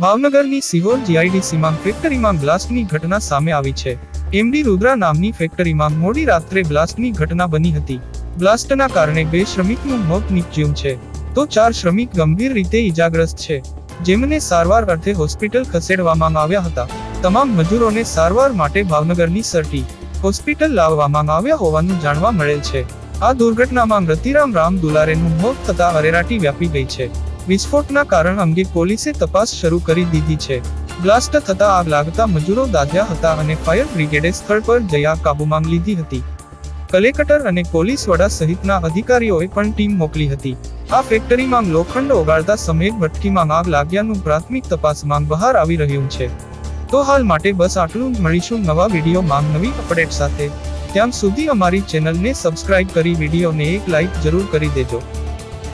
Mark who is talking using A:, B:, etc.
A: ભાવનગરની સિહોર જીઆઈડીસીમાં ફેક્ટરીમાં બ્લાસ્ટની ઘટના સામે આવી છે. એમડી રુદ્રા નામની ફેક્ટરીમાં મોડી રાત્રે બ્લાસ્ટની ઘટના બની હતી. બ્લાસ્ટના કારણે બે શ્રમિકનું મોત નિપજ્યું છે. તો ચાર શ્રમિક ગંભીર રીતે ઈજાગ્રસ્ત છે. જેમને સારવાર અર્થે હોસ્પિટલ ખસેડવામાં આવ્યા હતા. તમામ મજૂરોને સારવાર માટે ભાવનગરની સરટી, હોસ્પિટલ લાવવામાં આવ્યા હોવાનું જાણવા મળેલ છે. આ દુર્ઘટનામાં રતિરામ રામ દુલારેનું મોત થતા અરેરાટી વ્યાપી ગઈ છે. વિસ્ફોટના કારણ અંગે પોલીસે તપાસ શરૂ કરી દીધી છે. બ્લાસ્ટ થતા આગ લાગતા મજૂરો દાઝ્યા હતા અને ફાયર બ્રિગેડે સ્થળ પર જઈ આગ કાબૂમાં લીધી હતી. કલેક્ટર અને પોલીસ વડા સહિતના અધિકારીઓએ પણ ટીમ મોકલી હતી. આ ફેક્ટરીમાં લોખંડ ઓગાળતા સમયે ભઠ્ઠીમાં આગ લાગ્યાનું પ્રાથમિક તપાસમાં બહાર આવી રહ્યું છે. તો હાલ માટે બસ આટલું જ. મળીશું નવા વિડીયોમાં નવી અપડેટ સાથે. ત્યાં સુધી અમારી ચેનલને સબસ્ક્રાઇબ કરી વિડીયોને એક લાઇક જરૂર કરી દેજો.